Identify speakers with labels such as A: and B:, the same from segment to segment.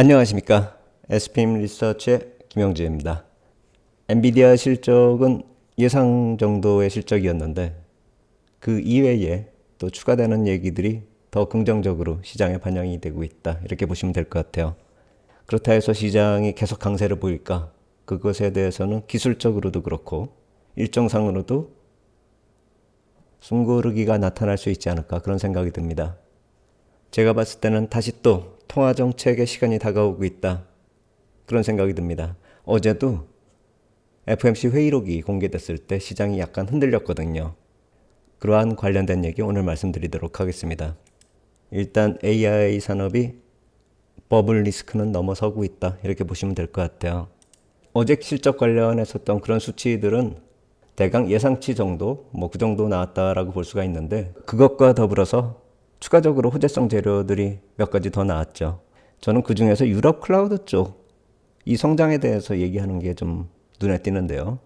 A: 안녕하십니까. SPM 리서치의 김영재입니다. 엔비디아 실적은 예상 정도의 실적이었는데 그 이외에 또 추가되는 얘기들이 더 긍정적으로 시장에 반영이 되고 있다. 이렇게 보시면 될 것 같아요. 그렇다 해서 시장이 계속 강세를 보일까? 그것에 대해서는 기술적으로도 그렇고 일정상으로도 숨고르기가 나타날 수 있지 않을까 그런 생각이 듭니다. 제가 봤을 때는 다시 또 통화 정책의 시간이 다가오고 있다. 그런 생각이 듭니다. 어제도 FMC 회의록이 공개됐을 때 시장이 약간 흔들렸거든요. 그러한 관련된 얘기 오늘 말씀드리도록 하겠습니다. 일단 AI 산업이 버블 리스크는 넘어서고 있다. 이렇게 보시면 될 것 같아요. 어제 실적 관련했었던 그런 수치들은 대강 예상치 정도, 뭐 그 정도 나왔다라고 볼 수가 있는데 그것과 더불어서 추가적으로 호재성 재료들이 몇 가지 더 나왔죠. 저는 그 중에서 유럽 클라우드 쪽 이 성장에 대해서 얘기하는 게 좀 눈에 띄는데요.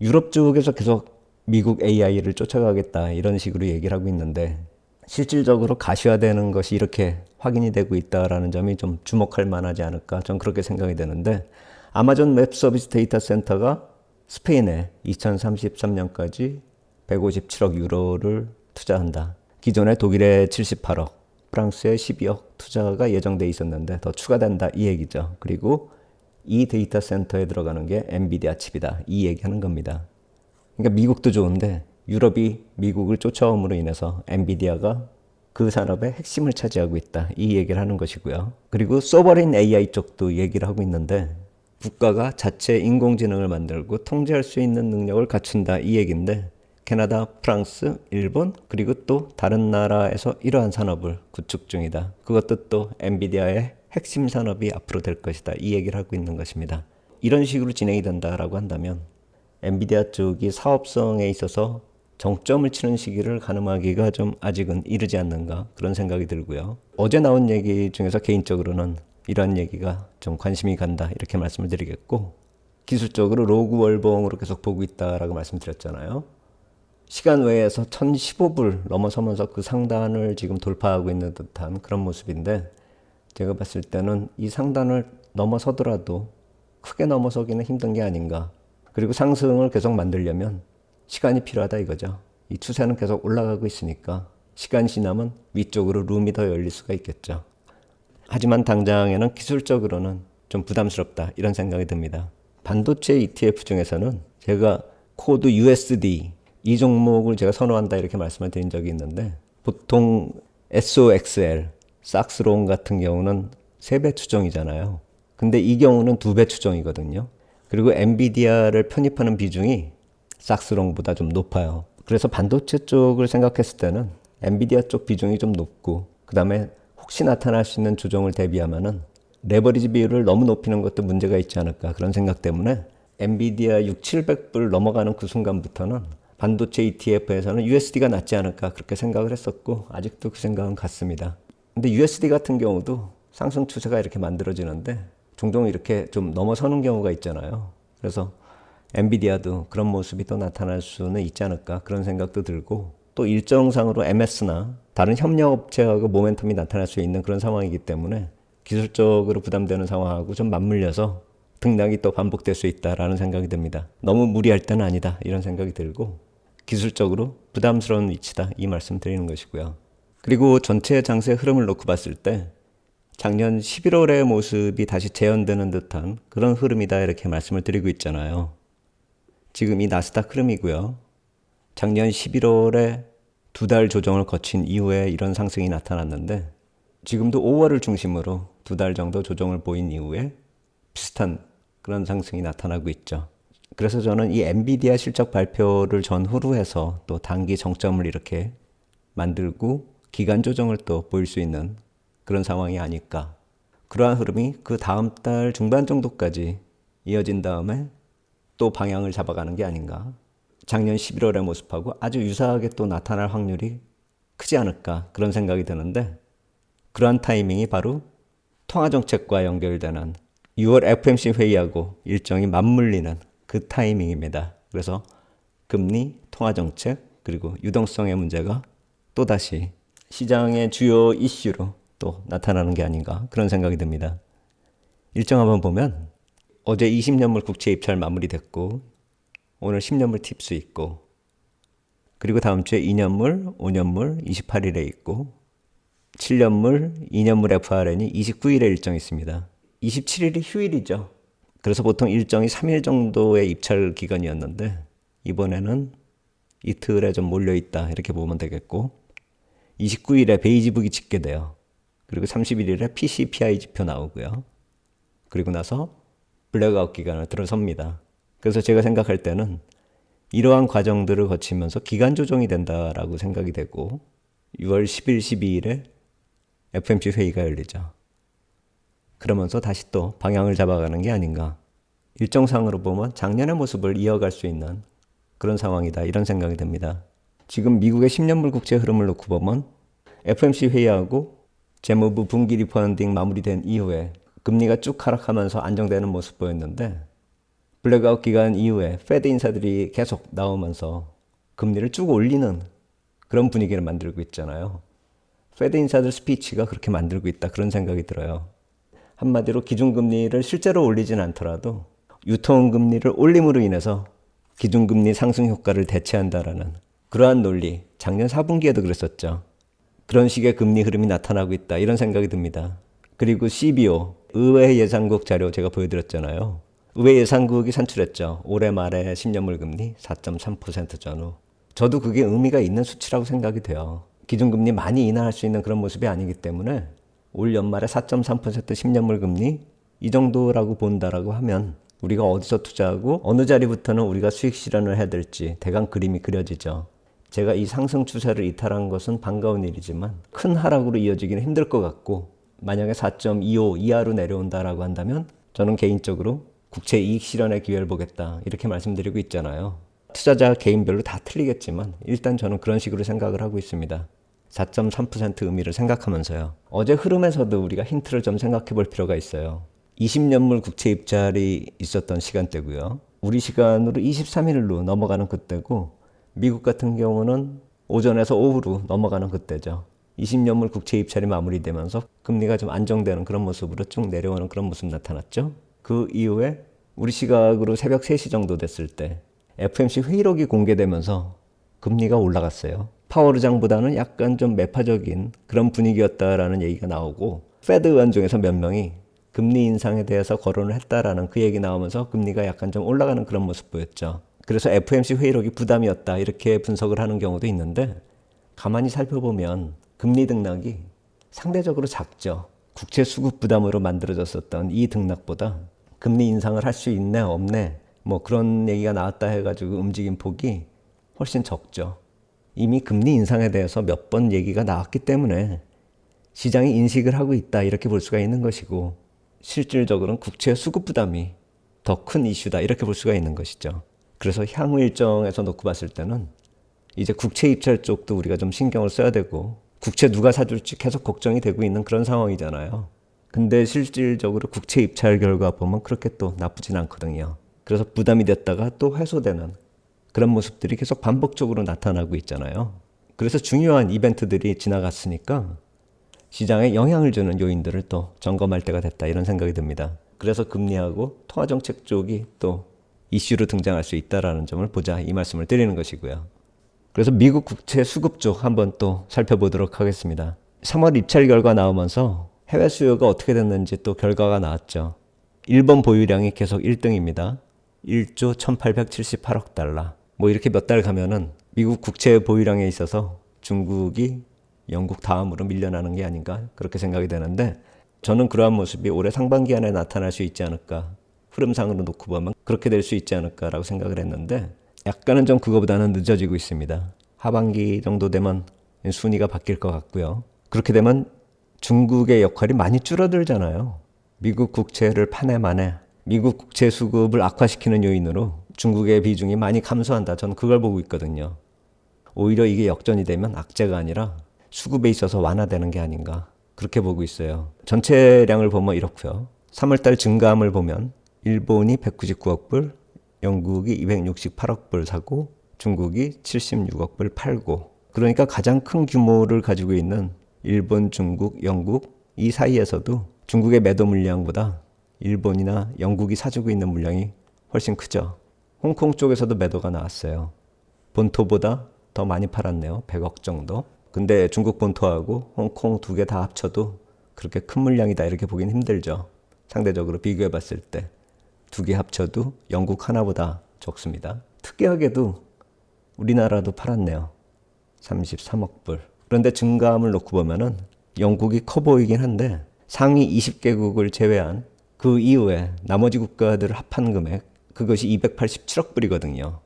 A: 유럽 쪽에서 계속 미국 AI를 쫓아가겠다 이런 식으로 얘기를 하고 있는데 실질적으로 가시화되는 것이 이렇게 확인이 되고 있다라는 점이 좀 주목할 만하지 않을까 전 그렇게 생각이 되는데 아마존 웹 서비스 데이터 센터가 스페인에 2033년까지 157억 유로를 투자한다. 기존에 독일에 78억, 프랑스에 12억 투자가 예정돼 있었는데 더 추가된다 이 얘기죠. 그리고 이 데이터 센터에 들어가는 게 엔비디아 칩이다. 이 얘기하는 겁니다. 그러니까 미국도 좋은데 유럽이 미국을 쫓아옴으로 인해서 엔비디아가 그 산업의 핵심을 차지하고 있다. 이 얘기를 하는 것이고요. 그리고 소버린 AI 쪽도 얘기를 하고 있는데 국가가 자체 인공지능을 만들고 통제할 수 있는 능력을 갖춘다. 이 얘기인데 캐나다, 프랑스, 일본 그리고 또 다른 나라에서 이러한 산업을 구축 중이다. 그것도 또 엔비디아의 핵심 산업이 앞으로 될 것이다. 이 얘기를 하고 있는 것입니다. 이런 식으로 진행이 된다라고 한다면 엔비디아 쪽이 사업성에 있어서 정점을 치는 시기를 가늠하기가 좀 아직은 이르지 않는가 그런 생각이 들고요. 어제 나온 얘기 중에서 개인적으로는 이러한 얘기가 좀 관심이 간다 이렇게 말씀을 드리겠고 기술적으로 로그 월봉으로 계속 보고 있다라고 말씀드렸잖아요. 시간 외에서 1015불 넘어서면서 그 상단을 지금 돌파하고 있는 듯한 그런 모습인데 제가 봤을 때는 이 상단을 넘어서더라도 크게 넘어서기는 힘든 게 아닌가. 그리고 상승을 계속 만들려면 시간이 필요하다 이거죠. 이 추세는 계속 올라가고 있으니까 시간이 지나면 위쪽으로 룸이 더 열릴 수가 있겠죠. 하지만 당장에는 기술적으로는 좀 부담스럽다 이런 생각이 듭니다. 반도체 ETF 중에서는 제가 코드 USD 이 종목을 제가 선호한다 이렇게 말씀을 드린 적이 있는데 보통 SOXL, 싹스론 같은 경우는 3배 추정이잖아요. 근데 이 경우는 2배 추정이거든요. 그리고 엔비디아를 편입하는 비중이 싹스롱보다 좀 높아요. 그래서 반도체 쪽을 생각했을 때는 엔비디아 쪽 비중이 좀 높고 그 다음에 혹시 나타날 수 있는 조정을 대비하면은 레버리지 비율을 너무 높이는 것도 문제가 있지 않을까 그런 생각 때문에 엔비디아 6, 700불 넘어가는 그 순간부터는 반도체 ETF에서는 USD가 낫지 않을까 그렇게 생각을 했었고 아직도 그 생각은 같습니다. 근데 USD 같은 경우도 상승 추세가 이렇게 만들어지는데 종종 이렇게 좀 넘어서는 경우가 있잖아요. 그래서 엔비디아도 그런 모습이 또 나타날 수는 있지 않을까 그런 생각도 들고 또 일정상으로 MS나 다른 협력업체하고 모멘텀이 나타날 수 있는 그런 상황이기 때문에 기술적으로 부담되는 상황하고 좀 맞물려서 등락이 또 반복될 수 있다라는 생각이 듭니다. 너무 무리할 때는 아니다 이런 생각이 들고 기술적으로 부담스러운 위치다 이 말씀 드리는 것이고요. 그리고 전체 장세 흐름을 놓고 봤을 때 작년 11월의 모습이 다시 재현되는 듯한 그런 흐름이다 이렇게 말씀을 드리고 있잖아요. 지금 이 나스닥 흐름이고요. 작년 11월에 두 달 조정을 거친 이후에 이런 상승이 나타났는데 지금도 5월을 중심으로 두 달 정도 조정을 보인 이후에 비슷한 그런 상승이 나타나고 있죠. 그래서 저는 이 엔비디아 실적 발표를 전후로 해서 또 단기 정점을 이렇게 만들고 기간 조정을 또 보일 수 있는 그런 상황이 아닐까. 그러한 흐름이 그 다음 달 중반 정도까지 이어진 다음에 또 방향을 잡아가는 게 아닌가. 작년 11월의 모습하고 아주 유사하게 또 나타날 확률이 크지 않을까 그런 생각이 드는데 그러한 타이밍이 바로 통화정책과 연결되는 6월 FMC 회의하고 일정이 맞물리는 그 타이밍입니다. 그래서 금리, 통화 정책, 그리고 유동성의 문제가 또다시 시장의 주요 이슈로 또 나타나는 게 아닌가 그런 생각이 듭니다. 일정 한번 보면 어제 20년물 국채 입찰 마무리됐고 오늘 10년물 팁스 있고 그리고 다음 주에 2년물, 5년물 28일에 있고 7년물, 2년물 FRN이 29일에 일정 있습니다. 27일이 휴일이죠. 그래서 보통 일정이 3일 정도의 입찰 기간이었는데 이번에는 이틀에 좀 몰려 있다 이렇게 보면 되겠고 29일에 베이지북이 집계돼요. 그리고 31일에 PCPI 지표 나오고요. 그리고 나서 블랙아웃 기간을 들어섭니다. 그래서 제가 생각할 때는 이러한 과정들을 거치면서 기간 조정이 된다라고 생각이 되고 6월 10일, 12일에 FMC 회의가 열리죠. 그러면서 다시 또 방향을 잡아가는 게 아닌가. 일정상으로 보면 작년의 모습을 이어갈 수 있는 그런 상황이다. 이런 생각이 듭니다. 지금 미국의 10년물 국채 흐름을 놓고 보면 FMC 회의하고 재무부 분기 리펀딩 마무리된 이후에 금리가 쭉 하락하면서 안정되는 모습 보였는데 블랙아웃 기간 이후에 페드 인사들이 계속 나오면서 금리를 쭉 올리는 그런 분위기를 만들고 있잖아요. 페드 인사들 스피치가 그렇게 만들고 있다 그런 생각이 들어요. 한마디로 기준금리를 실제로 올리진 않더라도 유통금리를 올림으로 인해서 기준금리 상승 효과를 대체한다라는 그러한 논리 작년 4분기에도 그랬었죠. 그런 식의 금리 흐름이 나타나고 있다 이런 생각이 듭니다. 그리고 CBO 의회 예상국 자료 제가 보여드렸잖아요. 의회 예상국이 산출했죠. 올해 말에 10년물 금리 4.3% 전후. 저도 그게 의미가 있는 수치라고 생각이 돼요. 기준금리 많이 인하할 수 있는 그런 모습이 아니기 때문에 올 연말에 4.3% 10년물 금리 이 정도라고 본다라고 하면 우리가 어디서 투자하고 어느 자리부터는 우리가 수익 실현을 해야 될지 대강 그림이 그려지죠. 제가 이 상승 추세를 이탈한 것은 반가운 일이지만 큰 하락으로 이어지기는 힘들 것 같고 만약에 4.25 이하로 내려온다라고 한다면 저는 개인적으로 국채 이익 실현의 기회를 보겠다 이렇게 말씀드리고 있잖아요. 투자자 개인별로 다 틀리겠지만 일단 저는 그런 식으로 생각을 하고 있습니다. 4.3% 의미를 생각하면서요. 어제 흐름에서도 우리가 힌트를 좀 생각해 볼 필요가 있어요. 20년물 국채 입찰이 있었던 시간대고요. 우리 시간으로 23일로 넘어가는 그때고 미국 같은 경우는 오전에서 오후로 넘어가는 그때죠. 20년물 국채 입찰이 마무리되면서 금리가 좀 안정되는 그런 모습으로 쭉 내려오는 그런 모습 나타났죠. 그 이후에 우리 시각으로 새벽 3시 정도 됐을 때 FMC 회의록이 공개되면서 금리가 올라갔어요. 파월 의장보다는 약간 좀 매파적인 그런 분위기였다라는 얘기가 나오고 페드 의원 중에서 몇 명이 금리 인상에 대해서 거론을 했다라는 그 얘기 나오면서 금리가 약간 좀 올라가는 그런 모습 보였죠. 그래서 FMC 회의록이 부담이었다 이렇게 분석을 하는 경우도 있는데 가만히 살펴보면 금리 등락이 상대적으로 작죠. 국채 수급 부담으로 만들어졌었던 이 등락보다 금리 인상을 할 수 있네 없네 뭐 그런 얘기가 나왔다 해가지고 움직임 폭이 훨씬 적죠. 이미 금리 인상에 대해서 몇 번 얘기가 나왔기 때문에 시장이 인식을 하고 있다 이렇게 볼 수가 있는 것이고 실질적으로는 국채 수급 부담이 더 큰 이슈다 이렇게 볼 수가 있는 것이죠. 그래서 향후 일정에서 놓고 봤을 때는 이제 국채 입찰 쪽도 우리가 좀 신경을 써야 되고 국채 누가 사줄지 계속 걱정이 되고 있는 그런 상황이잖아요. 근데 실질적으로 국채 입찰 결과 보면 그렇게 또 나쁘진 않거든요. 그래서 부담이 됐다가 또 해소되는 그런 모습들이 계속 반복적으로 나타나고 있잖아요. 그래서 중요한 이벤트들이 지나갔으니까 시장에 영향을 주는 요인들을 또 점검할 때가 됐다 이런 생각이 듭니다. 그래서 금리하고 통화 정책 쪽이 또 이슈로 등장할 수 있다라는 점을 보자 이 말씀을 드리는 것이고요. 그래서 미국 국채 수급 쪽 한번 또 살펴보도록 하겠습니다. 3월 입찰 결과 나오면서 해외 수요가 어떻게 됐는지 또 결과가 나왔죠. 일본 보유량이 계속 1등입니다. 1조 1878억 달러. 뭐 이렇게 몇 달 가면은 미국 국채 보유량에 있어서 중국이 영국 다음으로 밀려나는 게 아닌가 그렇게 생각이 되는데 저는 그러한 모습이 올해 상반기 안에 나타날 수 있지 않을까 흐름상으로 놓고 보면 그렇게 될 수 있지 않을까라고 생각을 했는데 약간은 좀 그거보다는 늦어지고 있습니다. 하반기 정도 되면 순위가 바뀔 것 같고요. 그렇게 되면 중국의 역할이 많이 줄어들잖아요. 미국 국채를 파내 만에 미국 국채 수급을 악화시키는 요인으로 중국의 비중이 많이 감소한다. 저는 그걸 보고 있거든요. 오히려 이게 역전이 되면 악재가 아니라 수급에 있어서 완화되는 게 아닌가. 그렇게 보고 있어요. 전체량을 보면 이렇고요. 3월달 증감을 보면 일본이 199억 불, 영국이 268억 불 사고 중국이 76억 불 팔고 그러니까 가장 큰 규모를 가지고 있는 일본, 중국, 영국 이 사이에서도 중국의 매도 물량보다 일본이나 영국이 사주고 있는 물량이 훨씬 크죠. 홍콩 쪽에서도 매도가 나왔어요. 본토보다 더 많이 팔았네요. 100억 정도. 근데 중국 본토하고 홍콩 두 개 다 합쳐도 그렇게 큰 물량이다 이렇게 보긴 힘들죠. 상대적으로 비교해 봤을 때 두 개 합쳐도 영국 하나보다 적습니다. 특이하게도 우리나라도 팔았네요. 33억 불. 그런데 증가함을 놓고 보면은 영국이 커 보이긴 한데 상위 20개국을 제외한 그 이후에 나머지 국가들을 합한 금액 그것이 287억 불이거든요.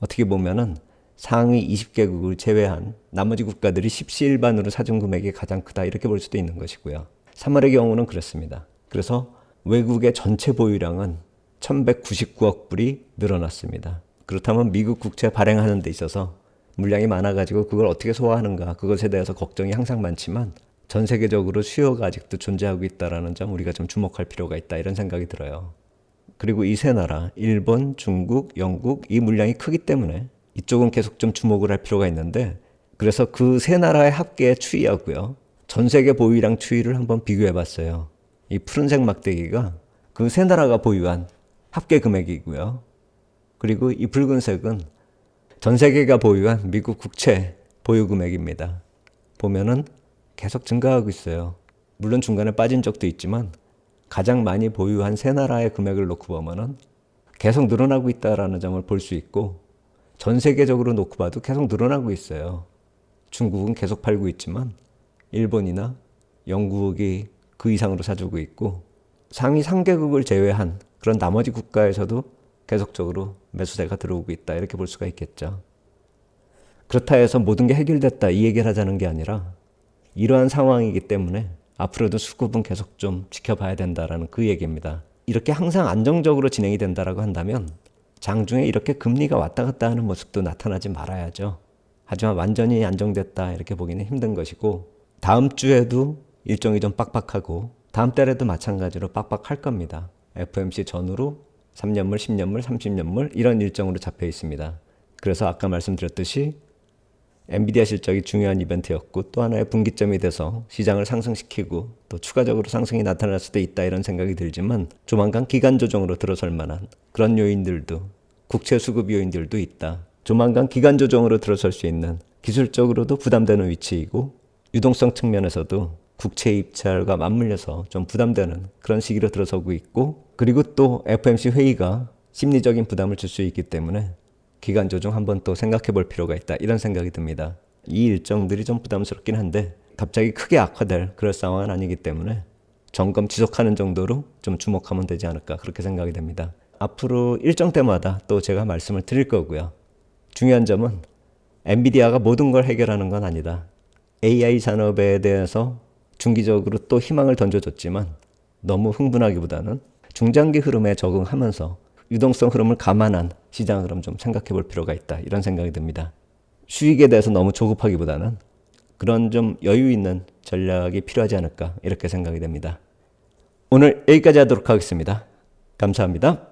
A: 어떻게 보면은 상위 20개국을 제외한 나머지 국가들이 십시일반으로 사준 금액이 가장 크다 이렇게 볼 수도 있는 것이고요. 3월의 경우는 그렇습니다. 그래서 외국의 전체 보유량은 1199억 불이 늘어났습니다. 그렇다면 미국 국채 발행하는 데 있어서 물량이 많아가지고 그걸 어떻게 소화하는가 그것에 대해서 걱정이 항상 많지만 전 세계적으로 수요가 아직도 존재하고 있다라는 점 우리가 좀 주목할 필요가 있다 이런 생각이 들어요. 그리고 이 세 나라 일본, 중국, 영국 이 물량이 크기 때문에 이쪽은 계속 좀 주목을 할 필요가 있는데 그래서 그 세 나라의 합계의 추이하고요. 전 세계 보유량 추이를 한번 비교해 봤어요. 이 푸른색 막대기가 그 세 나라가 보유한 합계 금액이고요. 그리고 이 붉은색은 전 세계가 보유한 미국 국채 보유 금액입니다. 보면은 계속 증가하고 있어요. 물론 중간에 빠진 적도 있지만 가장 많이 보유한 세 나라의 금액을 놓고 보면은 계속 늘어나고 있다라는 점을 볼 수 있고 전 세계적으로 놓고 봐도 계속 늘어나고 있어요. 중국은 계속 팔고 있지만 일본이나 영국이 그 이상으로 사주고 있고 상위 3개국을 제외한 그런 나머지 국가에서도 계속적으로 매수세가 들어오고 있다 이렇게 볼 수가 있겠죠. 그렇다 해서 모든 게 해결됐다 이 얘기를 하자는 게 아니라 이러한 상황이기 때문에 앞으로도 수급은 계속 좀 지켜봐야 된다라는 그 얘기입니다. 이렇게 항상 안정적으로 진행이 된다라고 한다면 장중에 이렇게 금리가 왔다 갔다 하는 모습도 나타나지 말아야죠. 하지만 완전히 안정됐다 이렇게 보기는 힘든 것이고 다음 주에도 일정이 좀 빡빡하고 다음 달에도 마찬가지로 빡빡할 겁니다. FMC 전후로 3년물, 10년물, 30년물 이런 일정으로 잡혀 있습니다. 그래서 아까 말씀드렸듯이 엔비디아 실적이 중요한 이벤트였고 또 하나의 분기점이 돼서 시장을 상승시키고 또 추가적으로 상승이 나타날 수도 있다 이런 생각이 들지만 조만간 기간 조정으로 들어설 만한 그런 요인들도 국채 수급 요인들도 있다. 조만간 기간 조정으로 들어설 수 있는 기술적으로도 부담되는 위치이고 유동성 측면에서도 국채 입찰과 맞물려서 좀 부담되는 그런 시기로 들어서고 있고 그리고 또 FMC 회의가 심리적인 부담을 줄 수 있기 때문에 기간 조정 한번 또 생각해 볼 필요가 있다 이런 생각이 듭니다. 이 일정들이 좀 부담스럽긴 한데 갑자기 크게 악화될 그럴 상황은 아니기 때문에 점검 지속하는 정도로 좀 주목하면 되지 않을까 그렇게 생각이 됩니다. 앞으로 일정 때마다 또 제가 말씀을 드릴 거고요. 중요한 점은 엔비디아가 모든 걸 해결하는 건 아니다. AI 산업에 대해서 중기적으로 또 희망을 던져줬지만 너무 흥분하기보다는 중장기 흐름에 적응하면서 유동성 흐름을 감안한 시장 흐름 좀 생각해 볼 필요가 있다. 이런 생각이 듭니다. 수익에 대해서 너무 조급하기보다는 그런 좀 여유 있는 전략이 필요하지 않을까 이렇게 생각이 됩니다. 오늘 여기까지 하도록 하겠습니다. 감사합니다.